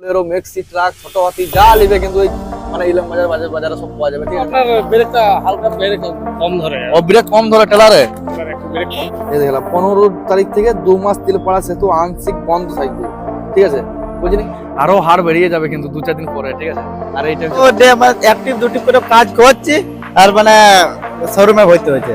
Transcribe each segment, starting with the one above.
Bolero মেক্সি truck ছোট হাতি যা নিবে কিন্তু ওই মানে ইলাম বাজার বাজার বাজারে সব পাওয়া যাবে ঠিক আছে? ব্রেকটা হালকা ব্রেক কম ধরে। ও ব্রেক কম ধরে টেলারে? এই দেখলাম পনেরো তারিখ থেকে দু মাস তিলপাড়া সেতু আংশিক বন্ধ থাকবে ঠিক আছে? বুঝলি? আরও হার বেরিয়ে যাবে কিন্তু দু চার দিন পরে ঠিক আছে? আর এইটা ও ডে আমার একটি দুটি করে কাজ করছি আর মানে শোরুমে ভর্তি হয়েছে।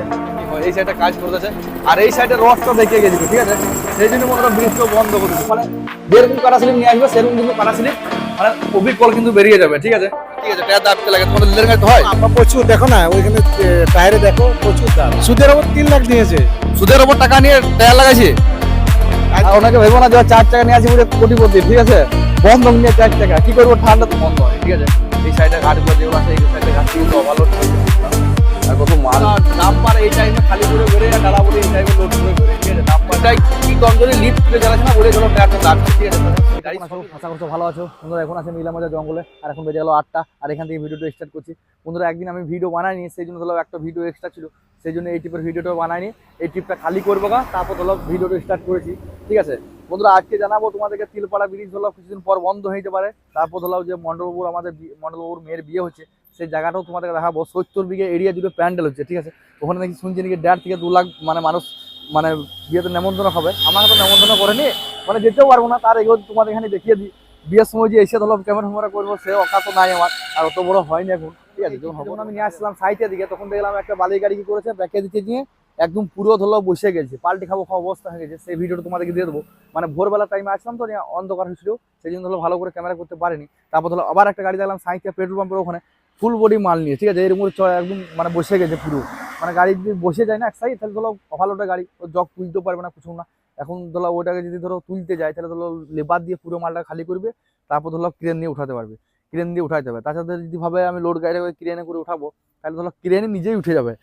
এই সাইডে কাজ করতেছে। আর এই সাইডে রসটা দেখে গেছিল ঠিক আছে? সেই জন্য মনে হয় বন্ধ করে দিচ্ছে মানে যেরকম কাটা স্লিপ নিয়ে আসবে সেরকম কিন্তু কাটা স্লিপ মানে অবিকল কিন্তু বেরিয়ে যাবে ঠিক আছে? ঠিক আছে টায়ার দাঁড়তে লাগে তোমাদের গাড়ি হয়? আমরা প্রচুর দেখো না ওইখানে টায়ারে দেখো প্রচুর দাম সুদের ওপর তিন লাখ দিয়েছে সুদের ওপর টাকা নিয়ে টায়ার লাগাইছি? আর ওনাকে ভেবো না যে চার টাকা নিয়ে আসি বলে কোটিপতি ঠিক আছে? বন্ধক নিয়ে চার টাকা। কি করব ঠান্ডা তো বন্ধ হয় ঠিক আছে? এই সাইডে ঘাটগুলো যেগুলো আছে এই সাইডে ঘাট ভালো আর কত মাল? নাম্বার এই টাইমে খালি করে বেরে আর ডালা বলে এই টাইমে লোড করে বেরে ঠিক আছে নাম্বারটাই কি কম যদি লিফট করে চালাচ্ছে না বলে চলো টায়ারটা দাঁড়ছে ঠিক আছে আশা করছ ভালো আছো? বন্ধুরা এখন আছে নীলামাজা জঙ্গলে আর এখন বেজে গেলো আটটা আর এখান থেকে ভিডিওটা স্টার্ট করছি। বন্ধুরা একদিন আমি ভিডিও বানাইনি সেই জন্য ধরো একটা ভিডিও এক্সট্রা ছিল সেই জন্য এই ট্রিপের ভিডিওটা বানাইনি। এই ট্রিপটা খালি করব গা তারপর ধরো ভিডিওটা স্টার্ট করেছি। ঠিক আছে? বন্ধুরা আজকে জানাব তোমাদেরকে তিলপাড়া ব্রিজ ধরো কিছুদিন পর বন্ধ যেতে পারে। তারপর ধরো যে মন্ডলবাবুর আমাদের মন্ডলবাবুর মেয়ের বিয়ে হচ্ছে সেই জায়গাটাও তোমাদেরকে দেখাবো। সত্তর বিঘে এরিয়া জুড়ে প্যান্ডেল হচ্ছে ঠিক আছে? ওখানে নাকি শুনছি নাকি দেড় থেকে দু লাখ মানে মানুষ মানে বিয়েতে নেমন্তন্ন হবে। আমাকে তো নেমন্তন্ন করেনি মানে যেতেও পারব না তার এগো তোমাদের এখানে দেখিয়ে দিই। বিয়ের সময় যে এসে ধরো ক্যামেরা ফ্যামেরা করব সে অকা তো নাই আমার আর অত বড় হয়নি এখন ঠিক আছে? যখন হব। আমি নিয়ে আসলাম সাইটের দিকে তখন দেখলাম একটা বালি গাড়ি কি করেছে ব্যাকে দিতে নিয়ে একদম পুরো ধরো বসে গেছে পাল্টি খাব খাওয়া অবস্থা হয়ে গেছে। সেই ভিডিওটা তোমাদেরকে দিয়ে দেবো। মানে ভোরবেলা টাইমে আসলাম তো নিয়ে অন্ধকার হয়েছিল সেই জন্য ধরো ভালো করে ক্যামেরা করতে পারিনি। তারপর ধরো আবার একটা গাড়ি দেখলাম সাইকেল পেট্রোল পাম্পের ওখানে। ফুল বডি মাল নিয়ে, ঠিক আছে? এরকম চ- একদম মানে বসে গেছে পুরো। মানে গাড়ি যদি বসে যায় না এক সাইড তাহলে ধরো ভালোটা গাড়ি, ও জগ তুলতেও পারবে না কিছু না। এখন ধরো ওটাকে যদি ধরো তুলতে যায়, তাহলে ধরো লেবার দিয়ে পুরো মালটা খালি করবে, তারপর ধরো ক্রেন নিয়ে উঠাতে পারবে। ক্রেন দিয়ে উঠাতে হবে। তাছাড়া যদি ভাবে আমি লোড গাড়ি ক্রেনে করে উঠাবো, তাহলে ধরো ক্রেনে নিজেই উঠে যাবে।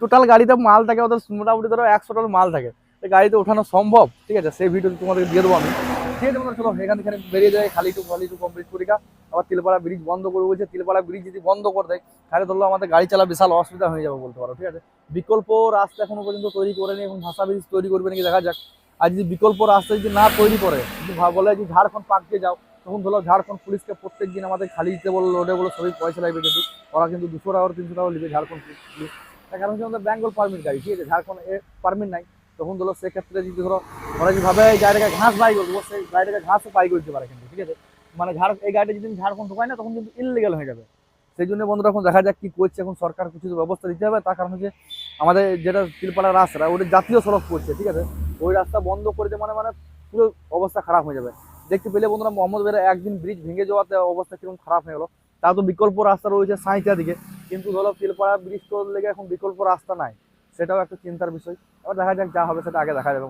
টোটাল গাড়িতে মাল থাকে ওদের মোটামুটি ধরো একশো টন মাল থাকে। গাড়িতে ওঠানো সম্ভব, ঠিক আছে? সেই ভিডিও তোমাদেরকে দিয়ে দেবো আমি। ঠিক আছে চলো, এখান থেকে বেরিয়ে যায় খালি টু খালি টু কমপ্লিট পরীক্ষা আবার তিলপাড়া ব্রিজ বন্ধ করে বলছে, তিলপাড়া ব্রিজ যদি বন্ধ করে দেয়, তাহলে ধরো আমাদের গাড়ি চালা বিশাল অসুবিধা হয়ে যাবে বলতে পারো, ঠিক আছে? বিকল্প রাস্তা এখনও পর্যন্ত তৈরি করেনি এবং ভাষা ব্রিজ তৈরি করবে নাকি দেখা যাক। আর যদি বিকল্প রাস্তা যদি না তৈরি করে, যদি বলে যে ঝাড়খণ্ড পার্কে যাও, তখন ধরো ঝাড়খণ্ড পুলিশকে প্রত্যেক দিন আমাদের খালি দিতে বলো লোডে বলো সবই পয়সা লাগবে কিন্তু। ওরা কিন্তু দুশো টাকা তিনশো টাকা নেবে ঝাড়খণ্ড পুলিশ। তার কারণ হচ্ছে আমাদের বেঙ্গল পারমিট গাড়ি, ঠিক আছে? ঝাড়খণ্ড এ পারমিট নাই। তখন ধরো সেক্ষেত্রে যদি ধরো ওরা যদি ভাবে এই গাড়িটাকে ঘাস বাই করব সেই গাড়িটাকে ঘাসও পাই করতে পারে কিন্তু, ঠিক আছে? মানে ঝাড়, এই গাড়িটা যদি ঝাড়খণ্ড ঢোকায় না, তখন কিন্তু ইলিগাল হয়ে যাবে। সেই জন্য বন্ধুরা, এখন দেখা যাক কি করছে, এখন সরকার কিছু তো ব্যবস্থা দিতে হবে। তার কারণ হচ্ছে আমাদের যেটা তিলপাড়া রাস্তা, ওটা জাতীয় সড়ক করছে, ঠিক আছে? ওই রাস্তা বন্ধ করে দিয়ে মানে মানে পুরো অবস্থা খারাপ হয়ে যাবে। দেখতে পেলে বন্ধুরা, মোহাম্মদ বেরা একদিন ব্রিজ ভেঙে যাওয়াতে অবস্থা কীরকম খারাপ হয়ে গেলো। তার তো বিকল্প রাস্তা রয়েছে সাঁইচা দিকে। কিন্তু ধরো তিলপাড়া ব্রিজ লেগে এখন বিকল্প রাস্তা নাই? সেটাও একটা চিন্তার বিষয়। এবার দেখা যাক যা হবে সেটা আগে দেখা যাবে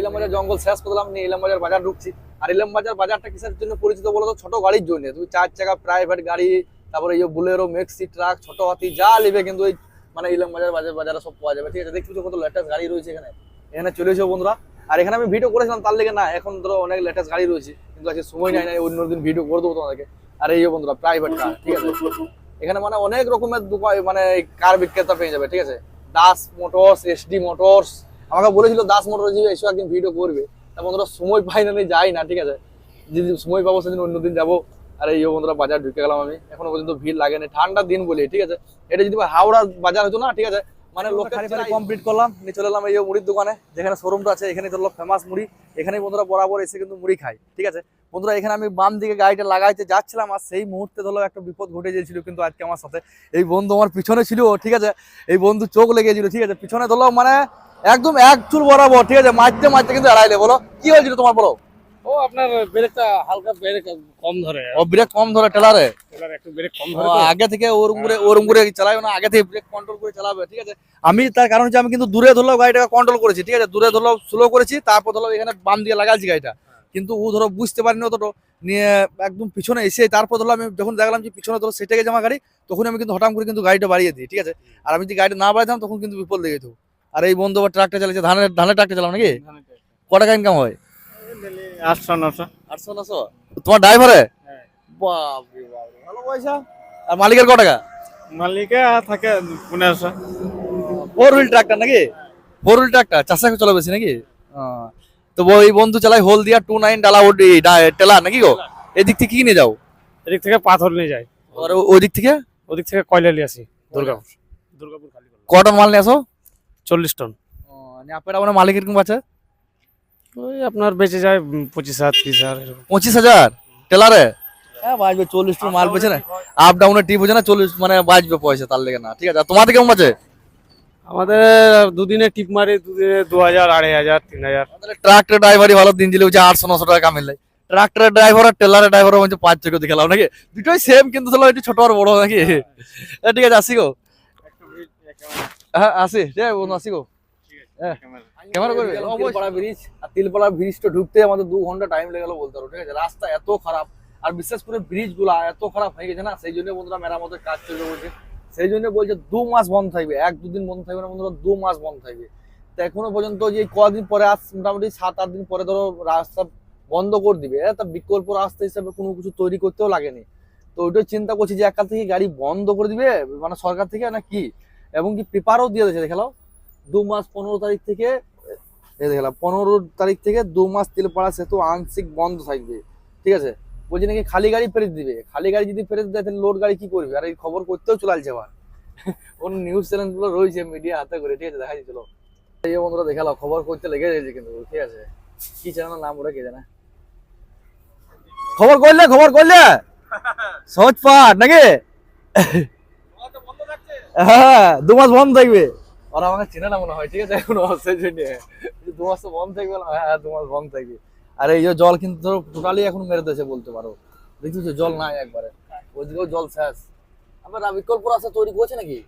ইলামবাজার জঙ্গল শেষ করলাম নিয়ে ইলামবাজার বাজার ঢুকছি। আর ইলামবাজার বাজারটা কিসের জন্য পরিচিত বলো তো? ছোট গাড়ির জন্য। তুমি চার চাকা প্রাইভেট গাড়ি, তারপরে এই বুলেরো মেক্সি ট্রাক ছোট হাতি, যা নেবে কিন্তু ওই মানে ইলামবাজার বাজার বাজারে সব পাওয়া যাবে। ঠিক আছে? দেখছি কত লেটেস্ট গাড়ি রয়েছে এখানে। এখানে চলে এসো বন্ধুরা। আর এখানে আমি ভিডিও করেছিলাম, তার লেগে না, এখন ধরো অনেক লেটেস্ট গাড়ি রয়েছে। কিন্তু আজকে সময় নাই নাই, অন্য দিন ভিডিও করে দেবো তোমাদেরকে। আর এই বন্ধুরা প্রাইভেট কার ঠিক আছে? এখানে মানে অনেক রকমের দোকান মানে কার বিক্রেতা পেয়ে যাবে, ঠিক আছে? Das Motors SD Motors. আমাকে বলেছিল, দাস মোটরস এসে, একদিন ভিডিও করবে। তা বন্ধুরা, সময় পাই না যাই না, ঠিক আছে? যদি সময় পাবো, সেদিন অন্যদিন যাব। আর, এই বন্ধুরা, বাজার ঢুকে গেলাম আমি। এখনও পর্যন্ত ভিড় লাগে না, ঠান্ডার দিন বলি, ঠিক আছে? এটা যদি হাওড়া বাজার হতো না, ঠিক আছে? মানে লোকের কমপ্লিট করলাম। নিয়ে চলে এলাম এই মুড়ির দোকানে যেখানে শোরুমটা আছে এখানে ধরলো ফেমাস মুড়ি। এখানেই বন্ধুরা বরাবর এসে কিন্তু মুড়ি খাই ঠিক আছে? বন্ধুরা এখানে আমি বাম দিকে গাড়িটা লাগাইতে যাচ্ছিলাম আর সেই মুহূর্তে ধরো একটা বিপদ ঘটে গিয়েছিল কিন্তু আজকে আমার সাথে। এই বন্ধু আমার পিছনে ছিল ঠিক আছে? এই বন্ধু চোখ লেগেছিল ঠিক আছে? পিছনে ধরলো মানে একদম এক চুল বরাবর ঠিক আছে? মারতে মারতে কিন্তু এড়াইলে বলো? কি হয়েছিল তোমার বলো? ও আপনার ব্রেকটা হালকা ব্রেক কম ধরে। ও ব্রেক কম ধরে টেলারে? এবার একটু ব্রেক কম ধরে আগে থেকে ওরম করে ওরম করে চালাবে না আগে থেকে ব্রেক কন্ট্রোল করে চালাবে ঠিক আছে? আমি তার কারণ হচ্ছে আমি কিন্তু দূরে ধরলেও গাড়িটাকে কন্ট্রোল করেছি ঠিক আছে? দূরে ধরলেও স্লো করেছি তারপর ধরো এখানে বাম দিয়ে লাগাইছি গাড়িটা। কিন্তু ও ধরো বুঝতে পারিনি অতটা নিয়ে একদম পিছনে এসে তারপর ধরো আমি যখন দেখলাম যে পিছনে ধরো সেটে গেছে আমার গাড়ি তখন আমি কিন্তু হঠাৎ করে কিন্তু গাড়িটা বাড়িয়ে দিই ঠিক আছে? আর আমি যদি গাড়ি না বাড়াতাম তখন কিন্তু বিপদ লেগে যেত। আর এই বন্ধু আবার ট্রাকটা চালাচ্ছে ধানের ধানের ট্রাকটা চালাও নাকি? ক টাকা ইনকাম হয়? আটশো নশো। আটশো নশো? তোমার ড্রাইভারে? হ্যাঁ। বাপ ভালো পয়সা। আর মালিকের ক টাকা? মালিকে থাকে পনেরোশো। ফোর হুইল ট্রাক্টর নাকি? Four wheel tractor? চাষে চলে বেশি নাকি? তো ওই বন্ধু হলদিয়া টু নাইন ডালা ওডি টেলার নাকি গো? এদিক থেকে কি নিয়ে যাও? এদিক থেকে পাথর নিয়ে আর ওই দিক থেকে? ওদিক থেকে কয়লা নিয়ে আসি দুর্গাপুর। দুর্গাপুর খালি। কটন মাল নিয়ে আসো? চল্লিশ টন। আপনার মানে মালিক এরকম আছে ওই আপনার বেঁচে যায় পঁচিশ হাজার ত্রিশ হাজার পঁচিশ হাজার? টেলারে? হ্যাঁ বাজবে চল্লিশ টন মাল পেয়েছে না। আপ ডাউনের টিপ হচ্ছে না চল্লিশ মানে বাজবে পয়সা তার লেগে না। ঠিক আছে তোমাদের কেমন আছে? আমাদের দুদিনে টিপ মারে দুদিনে দু হাজার আড়াই হাজার তিন হাজার। ট্রাক্টর ড্রাইভারই ভালো দিন দিলে হচ্ছে আটশো নশো টাকা কামিল ট্রাক্টরের ড্রাইভার আর টেলারের ড্রাইভার হচ্ছে পাঁচ চোখে দেখে লাভ নাকি? দুটোই সেম কিন্তু তাহলে একটু ছোট আর বড় নাকি? এ, ঠিক আছে আসি গো। হ্যাঁ আসি। ঠিক আছে বন্ধু আসি গো। হ্যাঁ। ক্যামেরা করবে? আর তিলপাড়া ব্রিজটা ঢুকতে আমাদের দু ঘণ্টা টাইম লেগে গেলো বলতে পারো ঠিক আছে? রাস্তা এত খারাপ আর বিশেষ করে ব্রিজগুলা এত খারাপ হয়ে গেছে না সেই জন্য বন্ধুরা মেরামতের কাজ চলবে বলছে। সেই জন্য বলছে দু মাস বন্ধ থাকবে এক দুদিন বন্ধ থাকবে না বন্ধুরা দু মাস বন্ধ থাকবে। তো এখনও পর্যন্ত যে কদিন পরে আস মোটামুটি সাত আট দিন পরে ধরো রাস্তা বন্ধ করে দিবে এ, তা বিকল্প রাস্তা হিসাবে কোনো কিছু তৈরি করতেও লাগেনি। তো ওইটাই চিন্তা করছি যে একাল থেকে গাড়ি বন্ধ করে দিবে মানে সরকার থেকে না কি? এবং কি পেপারও দিয়ে দিয়েছে দেখাল দু মাস পনেরো তারিখ থেকে এই দেখলাম পনেরো তারিখ থেকে দু মাস তেলপাড়া সেতু আংশিক বন্ধ থাকবে। ঠিক আছে? বলছি নাকি খালি গাড়ি ফেরত দিবে? খালি গাড়ি যদি ফেরত দেয় তাহলে লোড গাড়ি কি করবে? আর এই খবর করতেও চলে আসছে আবার। ওর নিউজ চ্যানেলগুলো রয়েছে মিডিয়া হাতে করে ঠিক আছে? দেখা যাচ্ছিল এই বন্ধুরা দেখাল খবর করতে লেগে গেছে কিন্তু ঠিক আছে? কি চ্যানেলের নাম ওরা কে জানে? খবর করলে খবর করলে? সহজ পাঠ নাকি? হ্যাঁ দু মাস বন্ধ থাকবে। ওরা আমাকে চেনে না মনে হয় ঠিক আছে? এখনও সেই জন্য দু মাস তো বন্ধ থাকবে না হ্যাঁ দু মাস বন্ধ থাকবে আর এই যে জল কিন্তু ধরো টোটালি এখন মেরে দিয়েছে বলতে পারো। দেখছিস জল নাই একবারে। ওইদিকেও জল শেষ। আবার বিকল্প রাস্তা তৈরি করছে নাকি?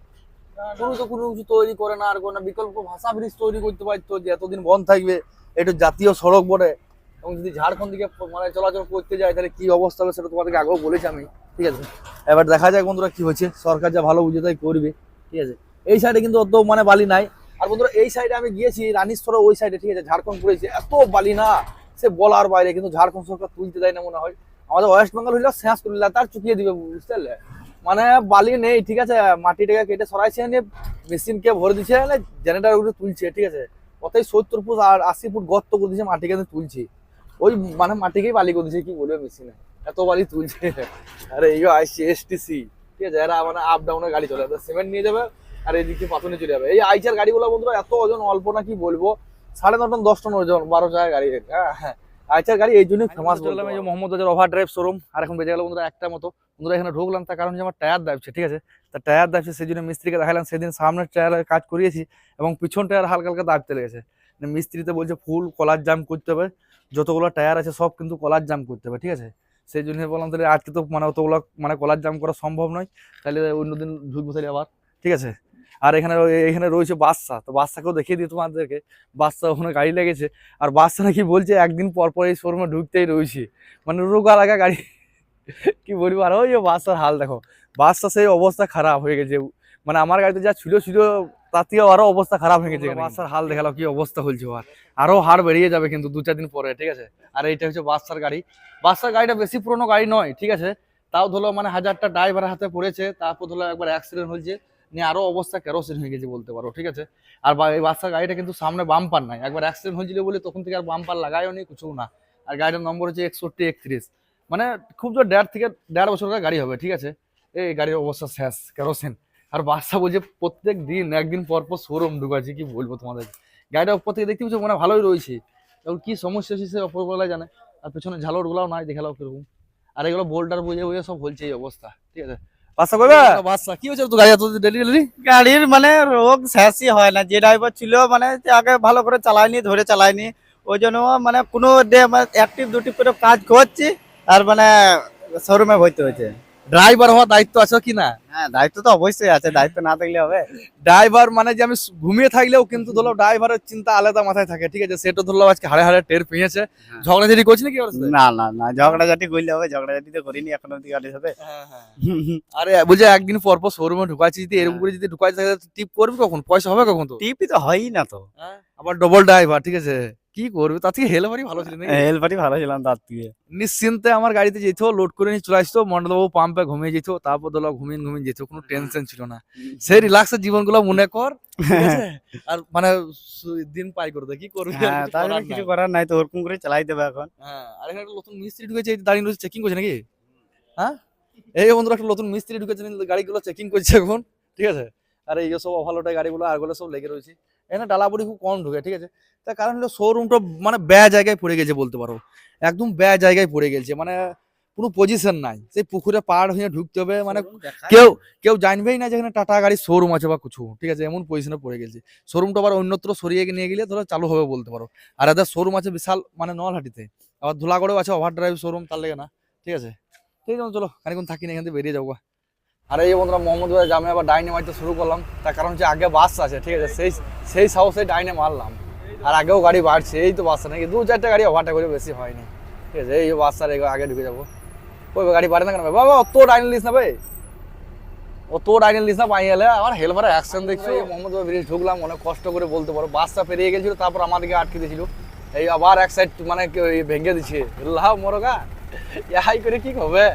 কোনো তো কোনো কিছু তৈরি করে না আর কোনো বিকল্প ভাষা ব্রিজ তৈরি করতে পারতো যে এতদিন বন্ধ থাকবে এটা জাতীয় সড়ক বটে। এবং যদি ঝাড়খণ্ড দিকে মানে চলাচল করতে যায় তাহলে কি অবস্থা হবে সেটা তোমাদেরকে আগেও বলেছি আমি। ঠিক আছে? এবার দেখা যায় বন্ধুরা কি হয়েছে। সরকার যা ভালো বুঝে তাই করবে। ঠিক আছে? এই সাইডে কিন্তু অত মানে বালি নাই। আর বন্ধুরা, এই সাইডে আমি গিয়েছি রানীশ্বর ওই সাইডে ঠিক আছে, ঝাড়খণ্ড পড়েছে এত বালি না সে বলার বাইরে, কিন্তু ঝাড়খণ্ড সরকার তুলতে দেয় না মনে হয়। আমাদের ওয়েস্ট বেঙ্গল হইলে শেষ করলে তার চুকিয়ে দিবে, বুঝতে পারলে? মানে বালি নেই, ঠিক আছে মাটিটাকে কেটে সরাইছে, নিয়ে মেশিনকে ভরে দিচ্ছে জেনারেটারগুলো তুলছে, ঠিক আছে। কতই সত্তর ফুট আর আশি ফুট গর্ত করে দিচ্ছে মাটিকে তুলছে। ওই মানে মাটিকেই বালি করে দিচ্ছে কি বলবে মেশিনে এত বালি তুলছে। আরে এই আসছে এসটিসি ঠিক আছে, এরা মানে আপ ডাউনের গাড়ি চলে সিমেন্ট নিয়ে যাবে। আর এদিকে পাথনে চলে যাবে। এই আইচার গাড়িগুলো বন্ধুরা এত ওজন অল্প না কি বলব? সাড়ে ন টন দশ টন ওজন বারো টাকা গাড়ি হ্যাঁ হ্যাঁ। আইচার গাড়ি এই জন্যই ফেমাস বললাম এই যে মোহাম্মদ বাজার ওভার ড্রাইভ শোরুম আর এখন বেজে গেল বন্ধুরা একটা মতো। বন্ধুরা এখানে ঢুকলাম তার কারণ যে আমার টায়ার দাবছে ঠিক আছে? তা টায়ার দাবছে সেই জন্য মিস্ত্রিকে দেখালাম সেদিন সামনের টায়ারের কাজ করিয়েছি এবং পিছন টায়ার হালকা হালকা দাবতে লেগেছে মানে মিস্ত্রিতে বলছে ফুল কলার জাম করতে হবে যতগুলো টায়ার আছে সব কিন্তু কলার জাম করতে হবে ঠিক আছে? সেই জন্য বললাম তাহলে আজকে তো মানে অতগুলো মানে কলার জাম করা সম্ভব নয় তাহলে অন্যদিন ঢুকবো তাহলে আবার ঠিক আছে? আর এখানে এখানে রয়েছে বাদশা তো বাদশাকেও দেখিয়ে দিই তোমাদেরকে। বাদশা ওখানে গাড়ি লেগেছে। আর বাদশা নাকি বলছে একদিন পর পর এই শোরুমে ঢুকতেই রয়েছে। মানে রোগা লাগা গাড়ি। কি বলব? আর ওই বাদশার হাল দেখো। বাদশা সেই অবস্থা খারাপ হয়ে গেছে। মানে আমার গাড়িতে যা ছিল ছিল তার থেকেও আরও অবস্থা খারাপ হয়ে গেছে। বাদশার হাল দেখাল কি অবস্থা হয়েছে আর। আরও হার বেরিয়ে যাবে কিন্তু দু চার দিন পরে ঠিক আছে? আর এইটা হচ্ছে বাদশার গাড়ি। বাদশার গাড়িটা বেশি পুরনো গাড়ি নয় ঠিক আছে? তাও ধরো মানে হাজারটা ড্রাইভারের হাতে পড়েছে। তারপর ধরো একবার অ্যাক্সিডেন্ট হয়েছে। নিয়ে আরও অবস্থা কেরোসিন হয়ে গেছে বলতে পারো, ঠিক আছে? আর এই বাদশার গাড়িটা কিন্তু সামনে বাম্পার নাই। একবার অ্যাক্সিডেন্ট হয়েছিল বলে তখন থেকে আর বাম্পার লাগায়ও নি কিছু না। আর গাড়িটার নম্বর হচ্ছে একষট্টি একত্রিশ। মানে খুব জোর দেড় থেকে দেড় বছরের গাড়ি হবে, ঠিক আছে? এই গাড়ির অবস্থা শেষ, কেরোসিন। আর বাদশা বলছে প্রত্যেক দিন, একদিন পর পর শোরুম ঢুকাচ্ছে, কি বলব তোমাদের? গাড়িটা উপর থেকে দেখতে পাচ্ছ মানে ভালোই রয়েছে। এখন কি সমস্যা হচ্ছে সে অপরবেলায় জানে। আর পেছনে ঝালর গুলাও নাই, দেখালাও কীরকম। আর এগুলো বোল্টার বুঝে বুঝে সব বলছে এই অবস্থা, ঠিক আছে? কইবে? বাদশা কি হয়েছে তো গাড়ি এত ডেলি ডেলি? গাড়ির মানে রোগ শেষই হয় না যে ড্রাইভার ছিল মানে আগে ভালো করে চালায়নি ধরে চালায়নি। ওই জন্য মানে কোনো ডে একটিভ দুটি করে কাজ করছি আর মানে শোরুমে ভর্তি হয়েছে। ড্রাইভার হওয়ার দায়িত্ব আছে কি না? হ্যাঁ দায়িত্ব তো অবশ্যই আছে দায়িত্ব না থাকলে হবে। ড্রাইভার মানে যে আমি ঘুমিয়ে থাকলেও কিন্তু ধরো ড্রাইভারের চিন্তা আলাদা মাথায় থাকে ঠিক আছে? সেটা ধরলো আজকে হাড়ে হাড়ে টের পেয়েছে। ঝগড়াঝাড়ি করছি নাকি? না না না ঝগড়াঝাটি করলে হবে ঝগড়াঝাটি তো করিনি এখন অব্দি গাড়ির সাথে আরে বলছে একদিন পর পর শোরুমে ঢুকাচ্ছি যদি এরকম করে যদি ঢুকাচ্ছি তাহলে টিপ করবি কখন? পয়সা হবে কখন তো টিপি তো হয়ই না তো। আবার ডবল ড্রাইভার ঠিক আছে? কি করবে? তার থেকে হেলবারই ভালো ছিল হেলপারই ভালো ছিলাম তার থেকে। নিশ্চিন্তে আমার গাড়িতে যেত লোড করে নিয়ে চলে আসতো মন্ডলবাবু পাম্পে ঘুমিয়ে যেত তারপর দোলা ঘুমিয়ে ঘুমিয়ে যেত কোনো টেনশন ছিল না। সেই রিল্যাক্সের জীবনগুলো মনে কর আর মানে দিন পাই করে দে কি করবি হ্যাঁ কিছু তাহলে করার কিছু নাই। করার নাই তো ওরকম করে চালাই দেবে এখন। হ্যাঁ আর এখানে একটা নতুন মিস্ত্রি ঢুকেছে দাঁড়িয়ে রয়েছে চেকিং করছে নাকি? হ্যাঁ? এই বন্ধুরা একটা নতুন মিস্ত্রি ঢুকেছে গাড়িগুলো চেকিং করছে এখন ঠিক আছে? আর এই সব ওভারলোডের গাড়িগুলো আরগুলো সব লেগে রয়েছে। এখানে ডালাপুরি খুব কম ঢুকে ঠিক আছে? তার কারণ হলো শোরুমটা মানে ব্যয় জায়গায় পড়ে গেছে বলতে পারো। একদম ব্যয় জায়গায় পড়ে গেছে মানে কোনো পজিশন নাই। সেই পুকুরে পাড় হয়ে ঢুকতে হবে মানে কেউ কেউ জানবেই না যেখানে টাটা গাড়ির শোরুম আছে বা কিছু ঠিক আছে? এমন পজিশনে পড়ে গেছে। শোরুমটা আবার অন্যত্র সরিয়ে নিয়ে গেলে ধরো চালু হবে বলতে পারো। আর এদের শোরুম আছে বিশাল মানে নলহাটিতে। আবার ধুলাগড়েও আছে ওভার ড্রাইভ শোরুম তার লেগে না ঠিক আছে? ঠিক আছে চলো খানিক্ষণ থাকি না এখান থেকে বেরিয়ে যাব। আর এই বন্ধুরা মোহাম্মদ ভাই জামে আবার ডাইনে মারতে শুরু করলাম। তার কারণ হচ্ছে আগে বাস আছে ঠিক আছে? সেই সেই সাহসে ডাইনে মারলাম। আর আগেও গাড়ি বাড়ছে এই তো বাসটা নাকি? দু চারটে গাড়ি ওভারটা করে বেশি হয়নি। ঠিক আছে এই বাস আর আগে ঢুকে যাব। ওই গাড়ি বাড়ে না কেন? ভাই? বাবা অত ডাইনে লিস না ভাই। ও তোর আইনের লিস না পাই গেলে আমার হেলপারে অ্যাকশন দেখছি? এই মোহাম্মদ ব্রিজ ঢুকলাম অনেক কষ্ট করে বলতে পারো। বাসটা পেরিয়ে গেছিল তারপর আমাদেরকে আটকে দিয়েছিল। এই আবার এক সাইড মানে ভেঙে দিচ্ছে লাভ মরগা। ইহাই করে কি হবে?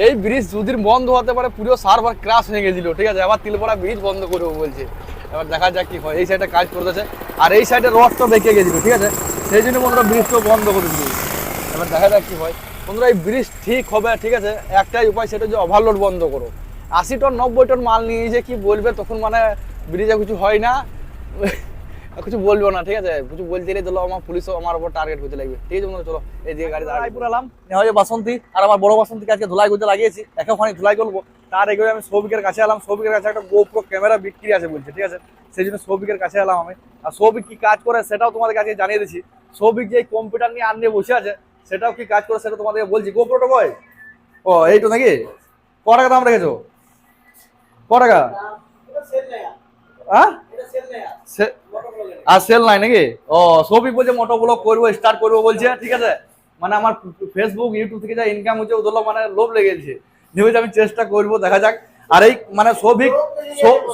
এই ব্রিজ দুদিন বন্ধ হতে পারে, পুরো সার্ভার ক্রাশ হয়ে গেছিল, ঠিক আছে? আবার তিলপড়া ব্রিজ বন্ধ করব বলছে। এবার দেখা যাক কি হয়। এই সাইডে কাজ করতেছে। আর এই সাইডে রডটা বেঁকে গেছিল, ঠিক আছে? সেই জন্য বন্ধুরা ব্রিজটা বন্ধ করে দিল। এবার দেখা যাক কি হয়। বন্ধুরা, এই ব্রিজ ঠিক হবে, ঠিক আছে? একটাই উপায় সেটা যে ওভারলোড বন্ধ করো। আশি টন নব্বই টন মাল নিয়ে যে কি বলবে, তখন মানে ব্রিজে কিছু হয় না। কিছু বলব না ঠিক আছে? কিছু বলতে গেলে চলো আমার পুলিশও আমার উপর টার্গেট করতে লাগবে। ঠিক আছে চলো এই দিকে গাড়ি দাঁড়াই পুরালাম। নেওয়া যায় বাসন্তী আর আমার বড় বাসন্তীকে আজকে ধুলাই করতে লাগিয়েছি একখানি ধুলাই করব। তার এগিয়ে আমি সৌভিকের কাছে এলাম সৌভিকের কাছে একটা গোপ্রো ক্যামেরা বিক্রি আছে বলছে ঠিক আছে? সেই জন্য সৌভিকের কাছে এলাম আমি। আর সৌভিক কি কাজ করে সেটাও তোমাদের কাছে জানিয়ে দিচ্ছি। সৌভিক যে কম্পিউটার নিয়ে আর নিয়ে বসে আছে সেটাও কি কাজ করে সেটা তোমাদেরকে বলছি। গোপ্রোটা বয় ও এইটো নাকি? ক টাকা দাম রেখেছো? ক টাকা? হ্যাঁ সে- আর সেল নাই নাকি? ও সৌভিক বলছে মোটো ব্লগ করব স্টার্ট করব বলছে, ঠিক আছে? মানে আমার ফেসবুক ইউটিউব থেকে যা ইনকাম হচ্ছে, ওগুলো মানে লোভ লেগেছে ভেবেছি আমি চেষ্টা করব, দেখা যাক। আর এই মানে সৌভিক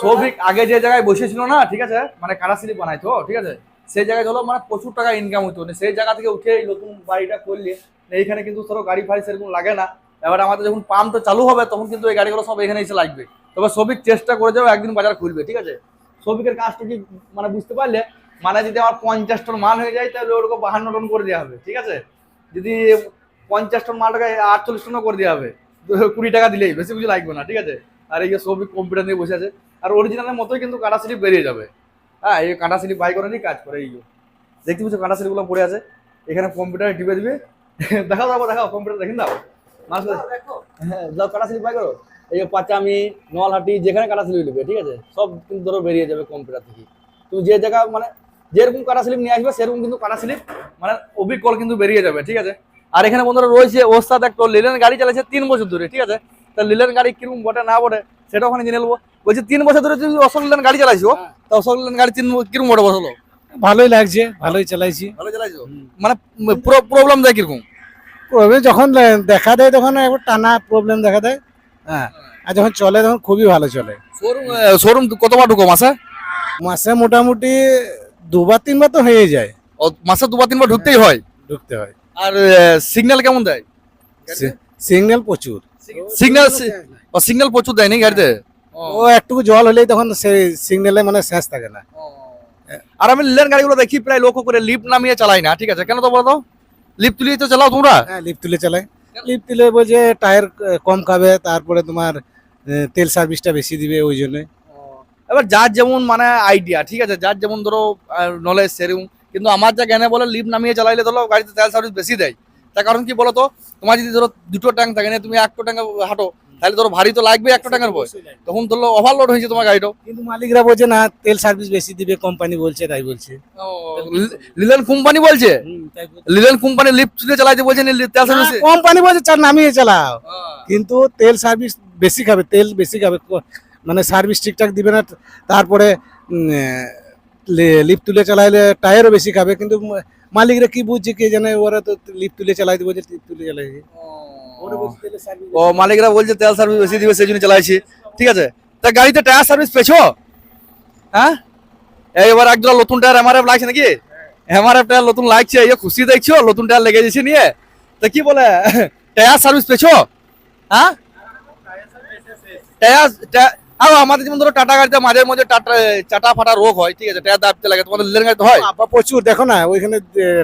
সৌভিক আগে যে জায়গায় বসেছিল না, ঠিক আছে? মানে কারাসিলি বানাইতো ঠিক আছে? সেই জায়গায় ধরো মানে প্রচুর টাকা ইনকাম হতো। না সেই জায়গা থেকে উঠে এই নতুন বাড়িটা করলে এইখানে কিন্তু ধরো গাড়ি ফাড়ি সেরকম লাগে না। এবার আমাদের যখন পাম্পটা চালু হবে, তখন কিন্তু এই গাড়িগুলো সব এখানে এসে লাগবে। তবে সৌভিক চেষ্টা করে যাবে একদিন বাজার খুলবে, ঠিক আছে? সৌভিকের কাজটা কি মানে বুঝতে পারলে মানে যদি আমার পঞ্চাশ টন মাল হয়ে যায় তাহলে ওরকম বাহান্ন টন করে দেওয়া হবে ঠিক আছে? যদি পঞ্চাশ টন মালটাকে আটচল্লিশ টনও করে দেওয়া হবে কুড়ি টাকা দিলেই বেশি কিছু লাগবে না ঠিক আছে? আর এই যে সৌভিক কম্পিউটার নিয়ে বসে আছে আর অরিজিনালের মতোই কিন্তু কাটা স্লিপ বেরিয়ে যাবে। হ্যাঁ এই কাটা স্লিপ বাই করে নিয়ে কাজ করে এই। দেখতে পাচ্ছ কাটা স্লিপগুলো পড়ে আছে এখানে কম্পিউটারে টিপে দিবে। দেখাও দাও দেখাও কম্পিউটার দেখেন দাও মানুষ হ্যাঁ যাও কাটা স্লিপ বাই করো। এই পাচামি নোয়ালহাটি যেখানে কাটা স্লিপ নেবে ঠিক আছে? সব কিন্তু ধরো বেরিয়ে যাবে কম্পিউটার থেকে। তুমি যে জায়গা মানে যেরকম কাটা স্লিপ নিয়ে আসবে সেরকম কিন্তু কাটা স্লিপ মানে অবিকল কিন্তু বেরিয়ে যাবে ঠিক আছে? আর এখানে বন্ধুরা রয়েছে ওস্তাদ একটা লিলেন গাড়ি চালাচ্ছে তিন বছর ধরে ঠিক আছে? তা লিলেন গাড়ি কীরকম বটে না বটে সেটা ওখানে জেনে নেব। বলছি তিন বছর ধরে তুমি অশোক লিলেন গাড়ি চালাইছো? তা অশোক লিলেন গাড়ি তিন কীরকম বটে বসল ভালোই লাগছে ভালোই চালাইছি। ভালো চালাইছো? মানে পুরো প্রবলেম দেয় কীরকম? প্রবলেম যখন দেখা দেয় তখন একবার টানা প্রবলেম দেখা দেয়। হ্যাঁ। আর যখন চলে তখন খুবই ভালো চলে। শোরুম শোরুম কতবার ঢুকো মাসে? মাসে মোটামুটি দুবার তিনবার তো হয়ে যায়। ও, মাসে দুবার তিনবার ঢুকতেই হয়। ঢুকতে হয়। আর সিগন্যাল কেমন দেয়? সিগন্যাল প্রচুর। সিগন্যাল ও সিগন্যাল প্রচুর দেয় নাকি গাড়িতে? ও একটুকু জল হলেই তখন সেই সিগন্যালে মানে শেষ থাকে না। আর আমি লিলেন গাড়িগুলো দেখি প্রায় লক্ষ্য করে লিফট নামিয়ে চালাই না ঠিক আছে? কেন তো বলো লিফট তুলিয়ে তো চালাও তোমরা? হ্যাঁ লিফট তুলে চালায় লিফট তুলে বলছে টায়ার কম খাবে তারপরে তোমার তেল সার্ভিসটা বেশি দিবে ওই জন্য। এবার যার যেমন মানে আইডিয়া ঠিক আছে? যার যেমন ধরো নলেজ সেরকম। কিন্তু আমার যা জ্ঞানে বলে লিফট নামিয়ে চালাইলে ধরো গাড়িতে তেল সার্ভিস বেশি দেয়। তার কারণ কি বলতো? তোমার যদি ধরো দুটো ট্যাঙ্ক থাকে না তুমি একটা ট্যাঙ্ক হাঁটো তাহলে ধরো ভারী তো লাগবে একটা ট্যাঙ্কের বই তখন ধরো ওভারলোড হয়েছে তোমার গাড়িটা কিন্তু মালিকরা বলছে না তেল সার্ভিস বেশি দিবে কোম্পানি বলছে তাই বলছে। লিলেন কোম্পানি বলছে? লিলেন কোম্পানি লিফট তুলে চালাইতে বলছে নি তেল সার্ভিস কোম্পানি বলছে চার নামিয়ে চালাও। কিন্তু তেল সার্ভিস বেশি খাবে তেল বেশি খাবে। মানে সার্ভিস ঠিকঠাক দিবে না তারপরে লিফট তুলে চালাইলে টায়ারও বেশি খাবে কিন্তু মালিকরা কি বুঝছে কে জানে ওরা তো লিফট তুলে চালাইতে বলছে লিফট তুলে চালাই ও মালিকরা বলছে তেল সার্ভিস বেশি দিবে সেই জন্য চালাইছি। ঠিক আছে? তা গাড়িতে টায়ার সার্ভিস পেছো হ্যাঁ? এবার একজন নতুন টায়ার এমআরএফ লাগছে নাকি? এমআরএফ টায়ার নতুন লাগছে এই খুশি দেখছ নতুন টায়ার লেগে গেছে নিয়ে। তা কি বলে টায়ার সার্ভিস পেছো হ্যাঁ? টায়ার টায়ার- আর আমাদের যেমন ধরো টাটা গাড়িতে মাঝে মাঝে টাটা চাটা ফাটা রোগ হয় ঠিক আছে টায়ার দাবতে লাগে তোমাদের লেন গাড়িতে হয় প্রচুর দেখো না ওইখানে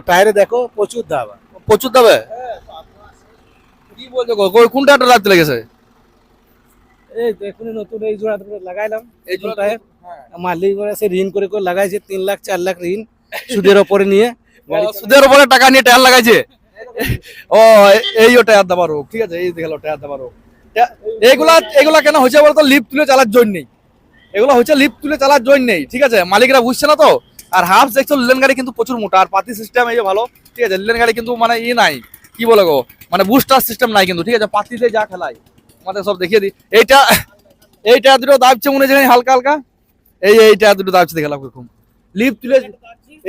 টায়ারে দেখো প্রচুর দাবা প্রচুর দাবে কি বলছো কোন টায়ারটা দাবতে লেগেছে? এই দেখুন নতুন এই জোড়া লাগাইলাম এই জন্য টায়ার মালিক করে সে ঋণ করে করে লাগাইছে তিন লাখ চার লাখ ঋণ সুদের ওপরে নিয়ে। সুদের উপরে টাকা নিয়ে টায়ার লাগাইছে? ও এই ও টায়ার দেবার রোগ ঠিক আছে এই দেখাল টায়ার দেবার রোগ। এইগুলা এগুলা কেন হয়েছে বলতো? লিফট তুলে চালার জন্যই এগুলো হচ্ছে লিফট তুলে চালার জন্যই ঠিক আছে? মালিকরা বুঝছে না তো? আর হাফ দেখছ লেন গাড়ি কিন্তু প্রচুর মোটা, আর পাতি সিস্টেম এই যে ভালো, ঠিক আছে? লেন গাড়ি কিন্তু মানে ই নাই, কি বলে গো? মানে বুস্টার সিস্টেম নাই কিন্তু, ঠিক আছে? পাতিতে যা খেলায় আমাদের সব দেখিয়ে দিই। এইটা এইটা দুটো দাবছে মনে হচ্ছে হালকা হালকা? এই এইটা দুটো দাবছে দেখালাম এরকম লিফট তুলে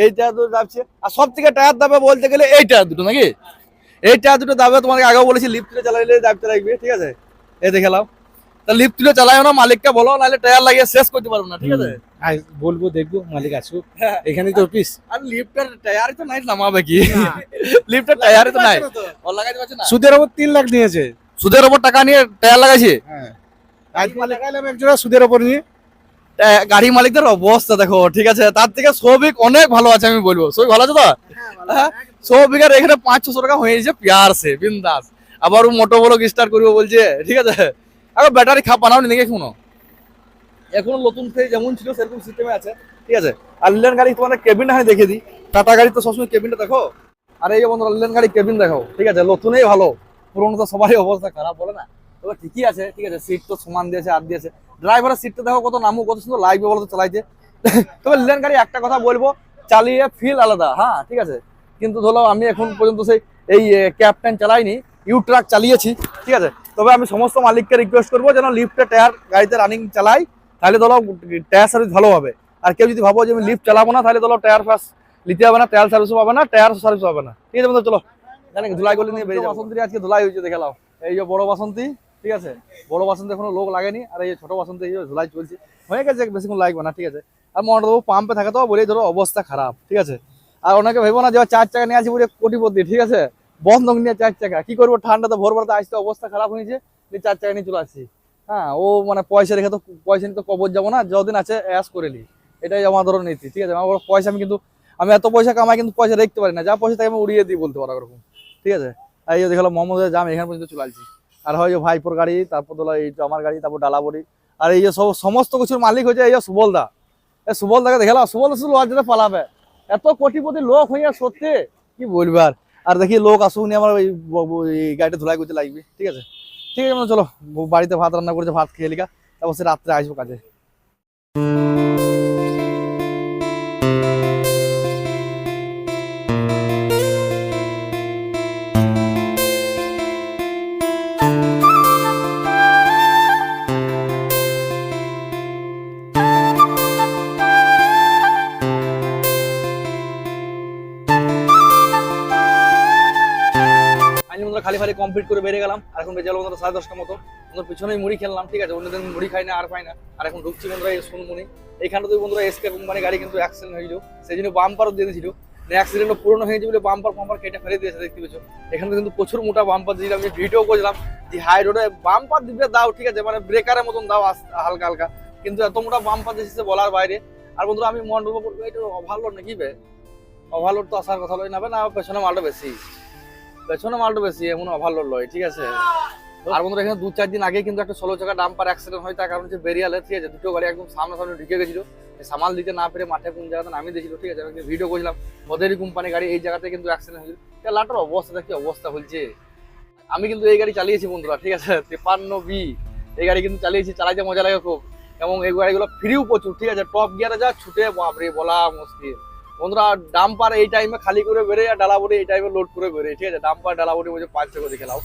এইটা দুটো দাবছে। আর সব থেকে টায়ার দাবে বলতে গেলে এইটা দুটো নাকি? এইটা দুটো দাবে তোমাকে আগেও বলেছি লিফট তুলে চালাইলে দাবতে লাগবে, ঠিক আছে? দেখে নাও তা লিফট তুলে না মালিককে বলো নাহলে টায়ার লাগিয়ে শেষ করতে পারব না ঠিক আছে? আই বলব দেখব মালিক আসুক। এখানেই তো অফিস আর লিফটের তো নাই নামাবে কি? লিফটের তো নাই। ও লাগাইতে পারছে না? সুদের ওপর তিন লাখ নিয়েছে। সুদের ওপর টাকা নিয়ে টায়ার লাগাইছে? হ্যাঁ। আজকে লাগাইলাম এক জোড়া সুদের ওপর নিয়ে। গাড়ি মালিকদের অবস্থা দেখো ঠিক আছে? তার থেকে সৌভিক অনেক ভালো আছে আমি বলব। সৌভিক ভালো আছে তো? হ্যাঁ সৌভিকের এখানে পাঁচ ছশো টাকা হয়ে যাচ্ছে পিয়ার সে বিন্দাস। আবার মোটো বলো স্টার্ট করব বলছে, ঠিক আছে? এখন ব্যাটারি খাপ বানাও নি এখনও? এখনও নতুন থেকে যেমন ছিল, সেরকম সিস্টেমে আছে, ঠিক আছে? আর লিলেন গাড়ি তোমাদের কেবিনটা আমি দেখে দিই। টাটা গাড়ি তো সবসময় কেবিনটা দেখো। আর এই যে বন্ধুরা লিলেন গাড়ি কেবিন দেখো ঠিক আছে? নতুনই ভালো। পুরোনো তো সবারই অবস্থা খারাপ, বলে না? তবে ঠিকই আছে, ঠিক আছে? সিট তো সমান দিয়েছে আর দিয়েছে। ড্রাইভারের সিটটা দেখো কত নামু কত সুন্দর লাগবে বলো তো চালাইতে তবে লিলেন গাড়ি একটা কথা বলব, চালিয়ে ফিল আলাদা হ্যাঁ? ঠিক আছে? কিন্তু ধরো আমি এখন পর্যন্ত সেই এই ক্যাপ্টেন চালাইনি। ইউ ট্রাক চালিয়েছি, ঠিক আছে? তবে আমি সমস্ত মালিককে রিকোয়েস্ট করব যেন লিফটে টায়ার গাড়িতে রানিং চালাই, তাহলে ধরো টায়ার সার্ভিস ভালো হবে। আর কেউ যদি ভাবো যে আমি লিফট চালাবো না, তাহলে ধরো টায়ার ফাস নিতে হবে না টায়ার সার্ভিসও পাবে না টায়ার সার্ভিস হবে না। ঠিক আছে চলো। জানি ধুলাই গলি নিয়ে বেরিয়ে বাসন্তী আজকে ধুলাই হয়েছে, দেখে নাও। এই যে বড় বাসন্তী, ঠিক আছে? বড় বাসন্তী এখনও লোক লাগেনি, আর এই ছোট বাসন্তী, এই ধুলাই চলছে। হয়ে গেছে বেশিক্ষণ লাগবে না, ঠিক আছে? আর মনে দেবো পাম্পে থাকে তো, বলেই ধরো অবস্থা খারাপ, ঠিক আছে? আর অনেকে ভেবো না যে, চার চাকা নিয়ে আসি বলে কোটিপতি ঠিক আছে? বন্ধক নিয়ে চার চাকা। কি করব? ঠান্ডা ঠান্ডাতে ভোরবেলাতে আসতে অবস্থা খারাপ হয়েছে চার চাকা নিয়ে চলে আসছি। হ্যাঁ ও মানে পয়সা রেখে তো পয়সা নিয়ে তো কবর যাব না, যতদিন আছে অ্যাস করে নি। এটাই আমার ধরো নীতি, ঠিক আছে? আমার পয়সা আমি কিন্তু আমি এত পয়সা কামাই কিন্তু পয়সা রাখতে পারি না। যা পয়সা থাকে আমি উড়িয়ে দিই বলতে পারো এরকম ঠিক আছে? আর এই যে দেখলাম মোহাম্মদের জাম, এখানে পর্যন্ত চলে আসছি। আর হয় যে ভাইপোর গাড়ি, তারপর তোলা এই আমার গাড়ি, তারপর ডালাবড়ি। আর এই যে সব সমস্ত কিছুর মালিক হয়েছে এই যে সুবল দা এই সুবল দাকে দেখলাম সুবল শুধু যেতে পালাবে। এত কোটিপতি লোক হইয়া সত্যি। কি বলবি আর দেখি লোক আসুক নিয়ে আমার ওই গাড়িটা ধুলাই করতে লাগবে, ঠিক আছে? ঠিক আছে মানে চলো, বাড়িতে ভাত রান্না করেছে, ভাত খেয়ে লিখা তারপর সে রাত্রে আসব কাজে। খালি খালি কমপ্লিট করে বেরিয়ে গেলাম, আর এখন বেজে গেল বন্ধুরা সাড়ে দশটার মতো বন্ধুরা, পিছনেই মুড়ি খেললাম, ঠিক আছে? অন্যদিন মুড়ি খাই না, আর পাই না। আর এখন ঢুকছি বন্ধুরা এই সোনমুনি এইখানে তো বন্ধুরা এসকে কোম্পানি গাড়ি কিন্তু অ্যাক্সিডেন্ট হয়েছিল সেই জন্য বাম্পারও দিয়ে দিয়েছিল। অ্যাক্সিডেন্টটা পুরনো হয়েছে বলে বাম্পার ফাম্পার কেটে ফেলে দিয়েছে, দেখতে পেয়েছ? এখানে কিন্তু প্রচুর মোটা বাম্পার দিয়েছিলাম। আমি ভিডিও করছিলাম, যে হাই রোডে বাম্পার দিবে, দাও, ঠিক আছে? মানে ব্রেকারের মতন দাও হালকা হালকা। কিন্তু এত মোটা বাম্পার দিয়েছে বলার বাইরে। আর বন্ধুরা, আমি মন করব এটা ওভারলোড নাকি বে? ওভারলোড তো আসার কথা লয় না না, পেছনে মালটা বেশি। পেছনে মালটা বেশি এমন ওভারলোড লয়, ঠিক আছে? আর বন্ধুরা, এখানে দু চার দিন আগে কিন্তু একটা ষোলো চাকা ডাম্পার অ্যাক্সিডেন্ট হয়, তার কারণ হচ্ছে বেরিয়ালে, ঠিক আছে? দুটো গাড়ি একদম সামনে সামনে ঢুকে গেছিল। সামাল দিতে না পেরে মাঠে কোন জায়গাতে নামিয়ে দিয়েছিল, ঠিক আছে? আমি ভিডিও করছিলাম ওদেরই কোম্পানি গাড়ি এই জায়গাতে কিন্তু অ্যাক্সিডেন্ট হয়েছিল। লাটার অবস্থাটা কি অবস্থা হয়েছে আমি কিন্তু এই গাড়ি চালিয়েছি বন্ধুরা, ঠিক আছে? তিপান্ন বি এই গাড়ি কিন্তু চালিয়েছি চালাইতে মজা লাগে খুব। এবং এই গাড়িগুলো ফ্রিও প্রচুর, ঠিক আছে? টপ গিয়ারে যা ছুটে, বাপরে, বলা মুশকিল। বন্ধুরা, ডাম্পার এই টাইমে খালি করে বেরোয় আর ডালাবড়ি এই টাইমে লোড করে বেরোয় ঠিক আছে? ডাম্পার ডালাবড়ি বলছে পাঁচ ছয় করে খেলাও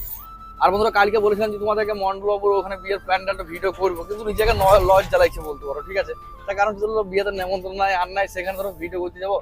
আর বন্ধুরা, কালকে বলেছিলাম যে তোমাদেরকে মন্ডলবাবুর ওখানে বিয়ের প্যান্ডেলটা ভিডিও করব, কিন্তু নিজেকে লজ জ্বালাইছে বলতে পারো, ঠিক আছে? তার কারণ ধরো বিয়েতে নেমন্ত্রণ নাই, আর নাই, সেখানে ধরো ভিডিও করতে যাব।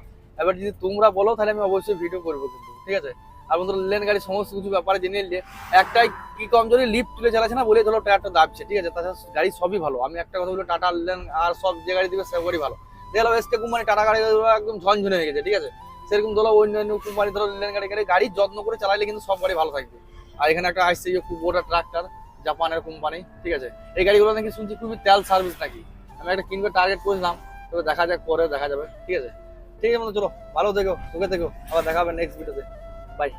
এবার যদি তোমরা বলো, তাহলে আমি অবশ্যই ভিডিও করব কিন্তু, ঠিক আছে? আর বন্ধুরা, লেন গাড়ি সমস্ত কিছু ব্যাপারে জেনে নিলে একটাই কি কম যদি লিফট তুলে চালাচ্ছে না বলে ধরো টায়ারটা দাবছে, ঠিক আছে? তাছাড়া গাড়ি সবই ভালো। আমি একটা কথা বলি, টাটা লেন আর সব যে গাড়ি দিবে সব গাড়ি ভালো। দেখলাম এসকে কোম্পানি টাটা গাড়ি একদম ঝনঝনে হয়ে গেছে, ঠিক আছে? সেরকম ধরো অন্যান্য কোম্পানি ধরো লেন গাড়ি গাড়ি গাড়ি যত্ন করে চালাইলে কিন্তু সব গাড়ি ভালো থাকবে। আর এখানে একটা আসছে বড় ট্রাক্টর, জাপানের কোম্পানি, ঠিক আছে? এই গাড়িগুলো নাকি শুনছি খুবই তেল সার্ভিস নাকি? আমি একটা কিনবে টার্গেট করেছিলাম তো দেখা যাক, পরে দেখা যাবে, ঠিক আছে? ঠিক আছে বন্ধু, চলো, ভালো থেকো, সুখে থেকো, আবার দেখা হবে নেক্সট ভিডিওতে বাই